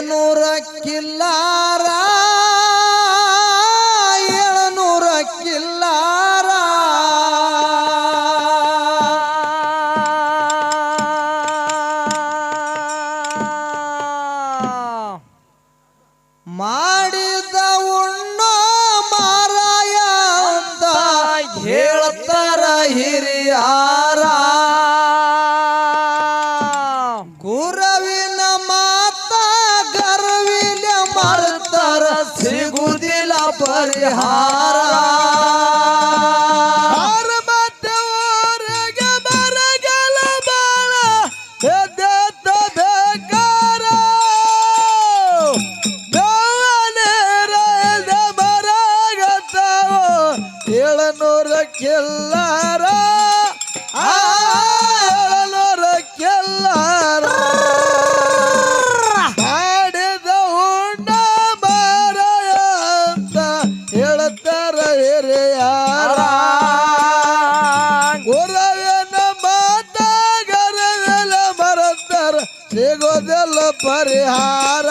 ನೂರಕ್ಕಿಲ್ಲ. परिहारा। ಸಿಗೋದೆಲ್ಲ ಪರಿಹಾರ.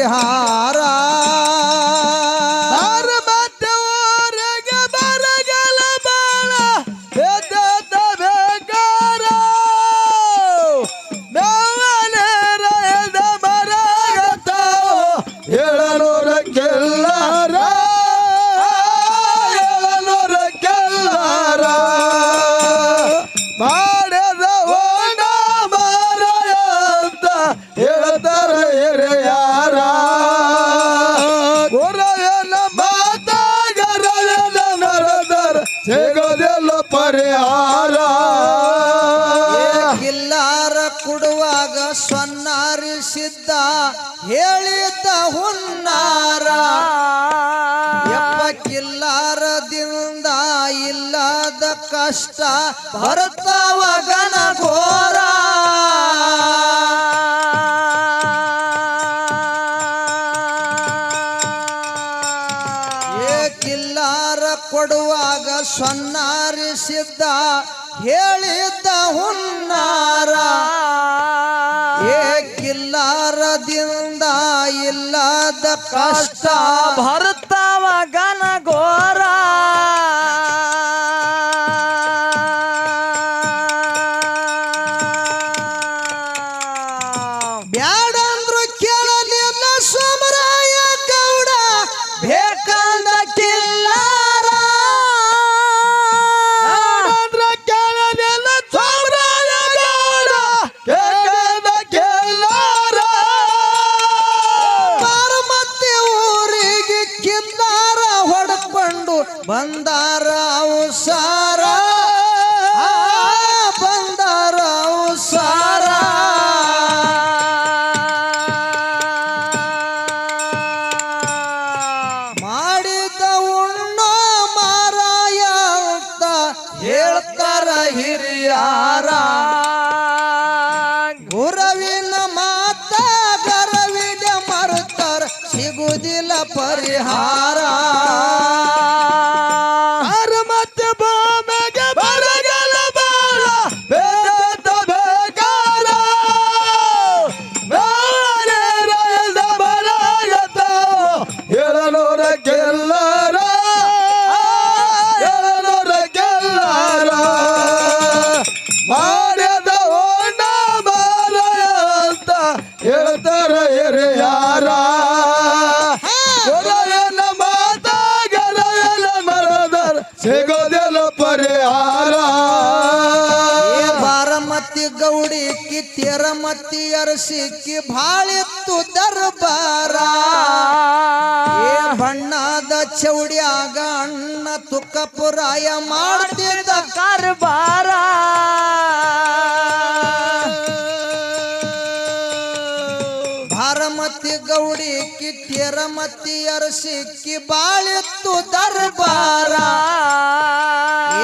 বিহার ಕಷ್ಟ ಬರುತ್ತವ ಗನ ಘೋರ ಏಕಿಲ್ಲಾರ ಕೊಡುವಾಗ ಸೊನ್ನಾರಿಸಿದ್ದ ಹೇಳಿದ್ದ ಹುನ್ನಾರ. ಏಕಿಲ್ಲಾರದಿಂದ ಇಲ್ಲದ ಕಷ್ಟ ಭರತ ಬಂದಾರ ಸಾರಾ dirty ತೆರ ಮತ್ತಿಯರ ಸಿಕ್ಕಿ ಭಾಳಿತ್ತು ದರ್ಬಾರ. ಏ ಬಣ್ಣದ ಚೌಡಿಯಾಗ ಅಣ್ಣ ತುಕ್ಕ ಪುರಾಯ ಮಾಡ್ತಿದ್ದ ಕಾರ್ಬಾರ. ಮತ್ತಿ ಗೌಡಿ ಕಿಟ್ಟಿಯರ ಮತ್ತಿಯರ ಸಿಕ್ಕಿ ಬಾಳಿತ್ತು ದರ್ಬಾರ.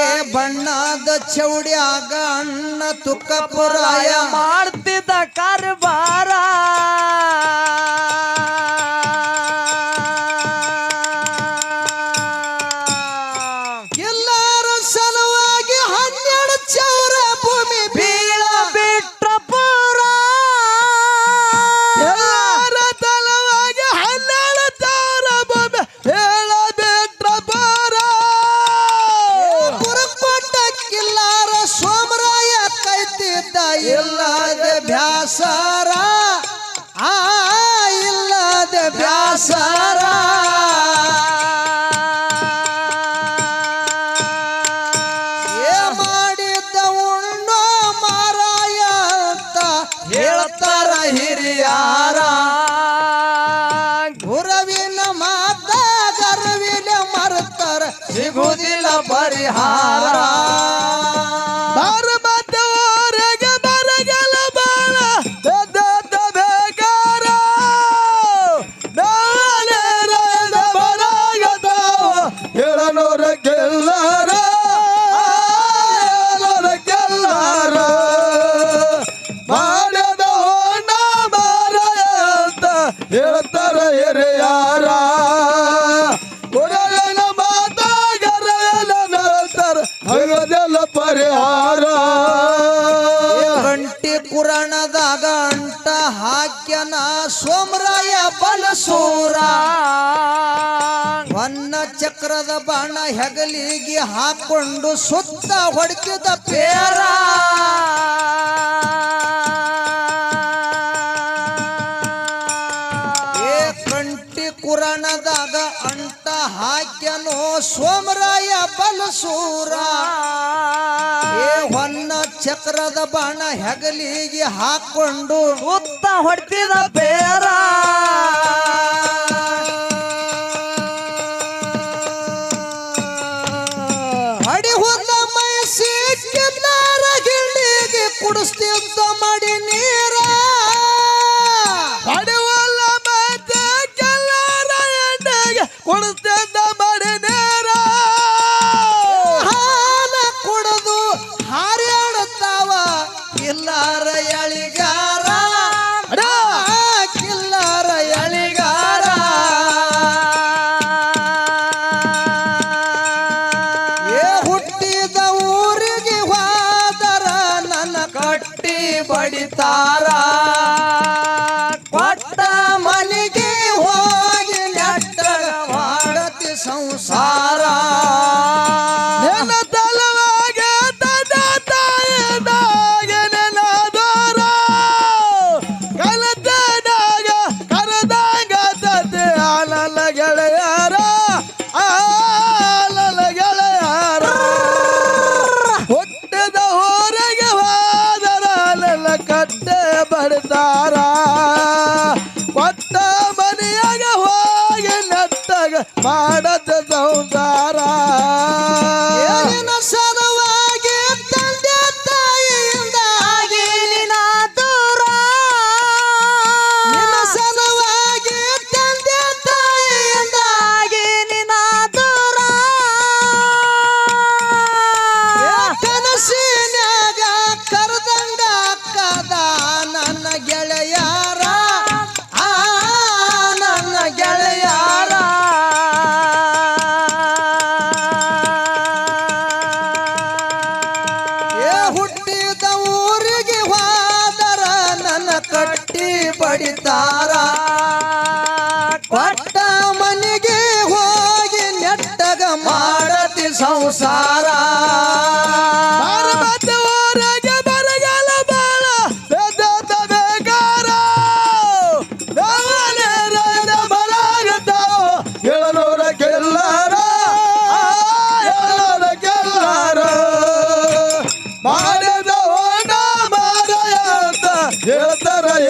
ಏ ಬಣ್ಣದ ಚೌಡ್ಯಾಗ ಅಣ್ಣ ತುಕ್ಕ ಪುರಾಯ ಮಾಡ್ತಿದ್ದ ಕಾರ್ಬಾರ. ಹಾಕೊಂಡು ಸುತ್ತ ಹೊಡ್ಕಿದ ಪೇರ. ಏ ಕಂಟಿ ಕುರಣದಾಗ ಅಂಟ ಹಾಕ್ಯನೋ ಸೋಮರಾಯ ಬಲಸೂರ. ಏ ಹೊನ್ನ ಚಕ್ರದ ಬಾಣ ಹೆಗಲಿಗೆ ಹಾಕೊಂಡು ಸುತ್ತ ಹೊಡ್ತಿದ ಪೇರಾ. எல்லாரையழ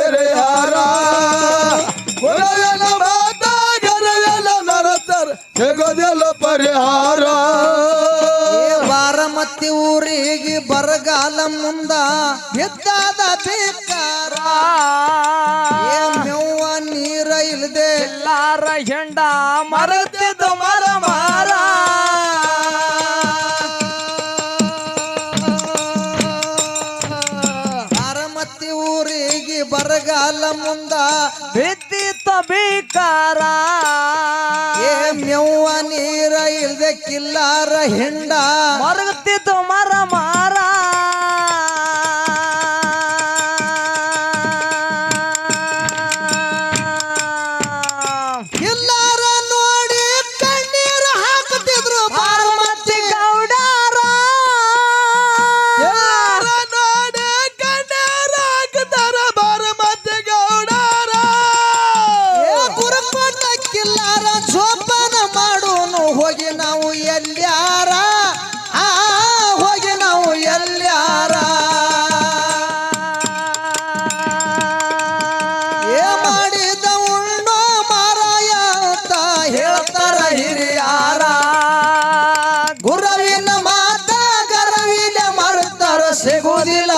ಎರೆಹಾರ ಕುಲವೇನ ಮಾತ ಗರವೇನ ನರತರ ಹೆಗೋದೆಲ್ಲ ಪರಿಹಾರ. ಬಾರಮತಿ ಊರಿಗೆ ಬರಗಾಲ ಮುಂದ ಎದ್ದಾದ ಧಿಕ್ಕಾರ. ಏ ನೀರ ಇಲ್ಲದೆ ಎಲ್ಲಾರ ಹೆಂಡ ಮರತಿದ್ದ ಮರಮ. ಪಿಕಾರಾ ಏ ಮೆವ್ವ ನೀರ ಇಲ್ದೆ ಕಿಲ್ಲಾರ ಹಿಂಡ ಮರಗತ್ತಿತ್ತು ಮರ ಮಾರಾ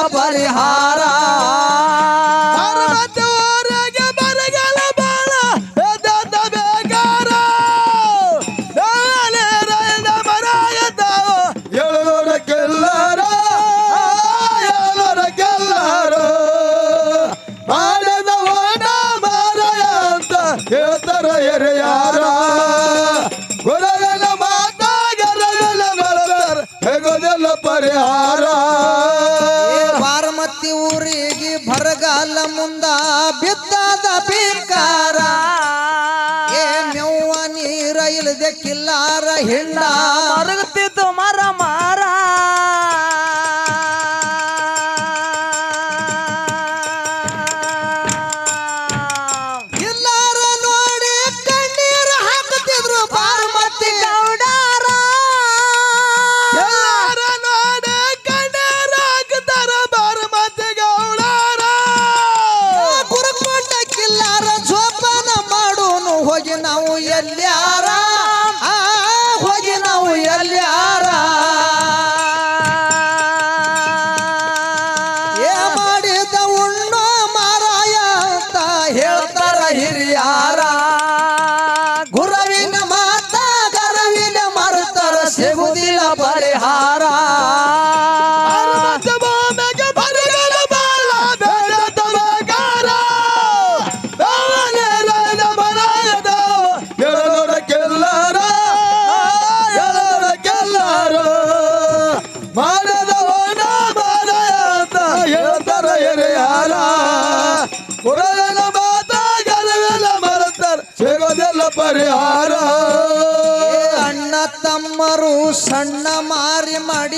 কবর হা ಮರಗತ್ತಿದ್ದು ಮರ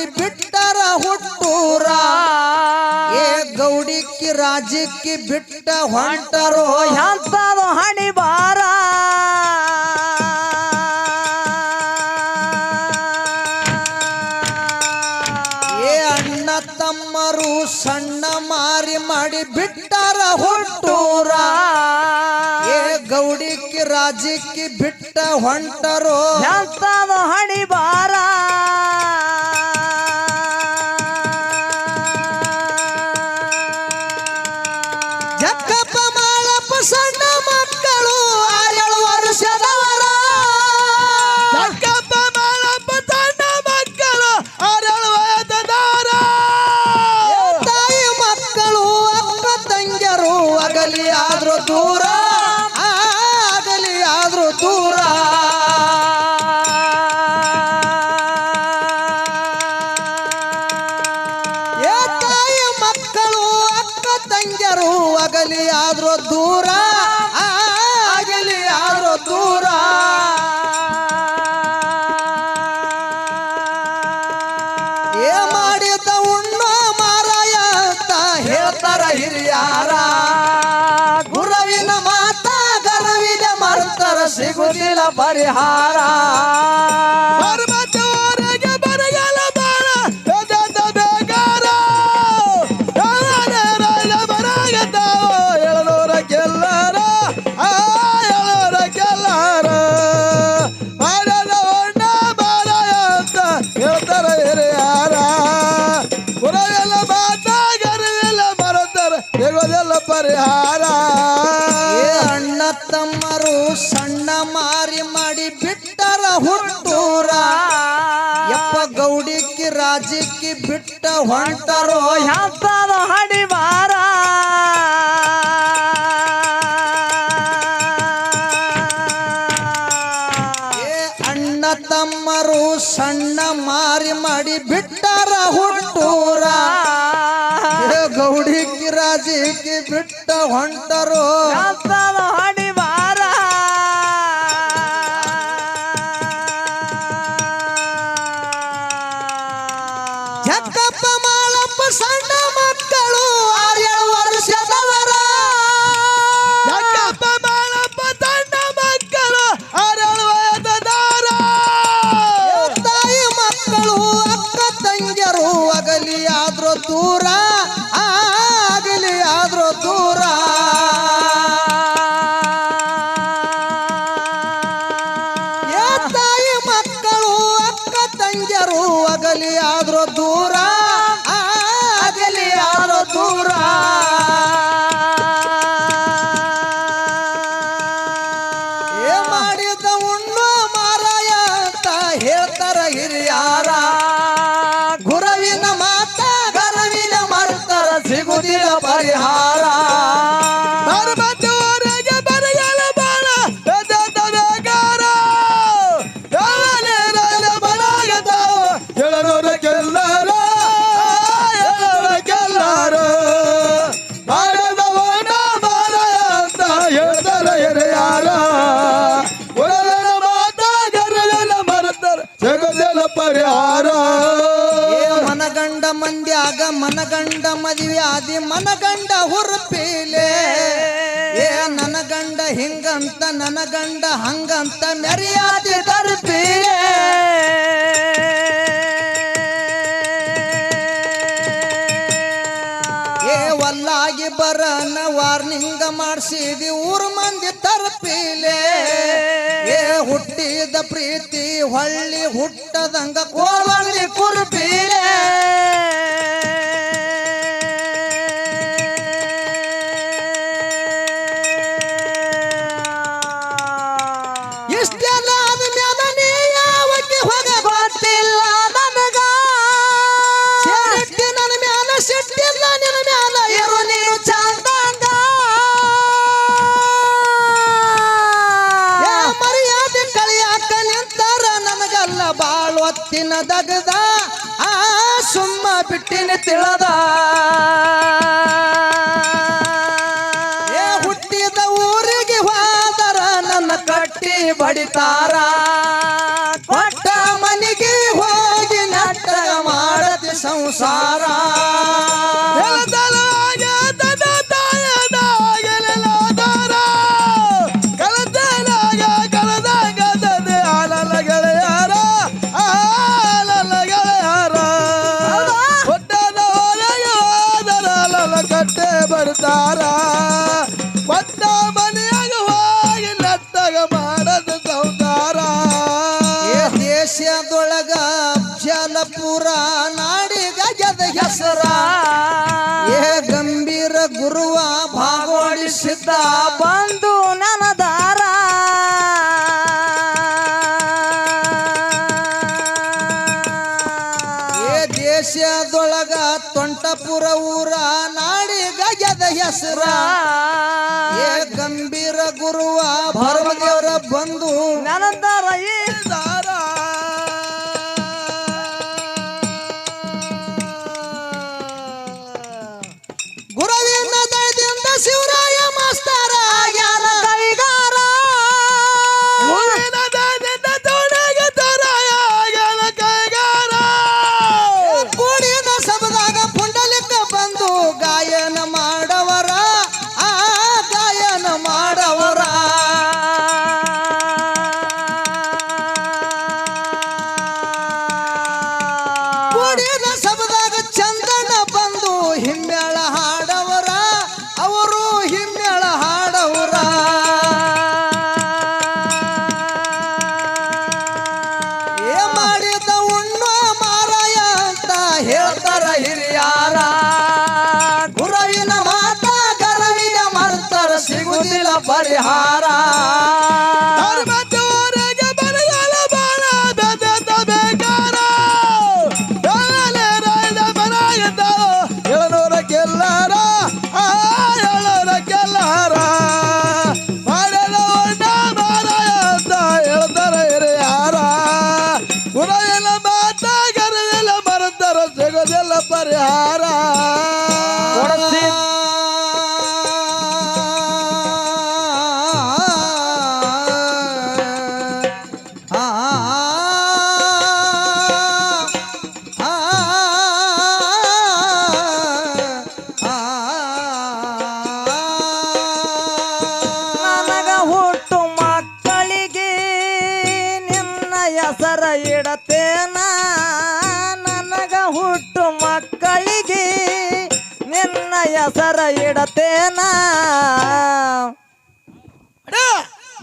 बिट्टर हुट्टूरा। ये गौड़ी की राज की बिट्ट हंटर। हणि बारा। ये अण्ण तमरु सण मारी मारी बिट्टर हुट्टूरा। ये गौड़ी की राज की बिट्ट हंटर। हो बारा। ಅಕ್ಕಪ್ಪ ಬಾಳಪ್ಪ ತನ್ನ ಮಕ್ಕಳ ಆರೇಳು ತಾಯಿ ಮಕ್ಕಳು ಅಕ್ಕ ತಂಗರು ಅಗಲಿ ಆದ್ರೂ ದೂರ ಆಗುದಿಲ್ಲ ಪರಿಹಾರ. ಮೆರೆಯಾದಿ ತರ್ಬೀರೆ ಏ ವಲ್ಲಾಗಿ ಬರನ ವಾರ್ನಿಂಗ ಮಾಡಿಸಿದಿ ಊರು ಮಂದಿ ತರ್ಪೀಲೆ ಏ ಹುಟ್ಟಿದ ಪ್ರೀತಿ ಹೊಳ್ಳಿ ಹುಟ್ಟದಂಗ ಕೋಳಿ ಕುರ್ಬೀರೆ ನಿನ್ನ ಆ ಸುಮ್ಮ ಬಿಟ್ಟಿನ ತಿಳದ. ಹುಟ್ಟಿದ ಊರಿಗೆ ಹೋದರ ನನ್ನ ಕಟ್ಟಿ ಬಡಿತಾರ. ಒಳಗ ಜನಪುರ ನಾಡಿಗ ಗೆದ ಹೆಸರ. परिहारा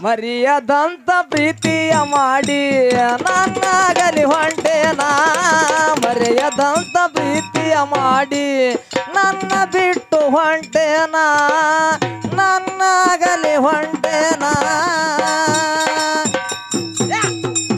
ಮರೆಯದಂತ ಪ್ರೀತಿಯ ಮಾಡಿ ನನ್ನಾಗಲಿ ಹೊಂಟೇನಾ ಮರೆಯದಂತ ಪ್ರೀತಿಯ ಮಾಡಿ ನನ್ನ ಬಿಟ್ಟು ಹೊಂಟೇನಾ ನನ್ನಾಗಲಿ ಹೊಂಟೇನಾ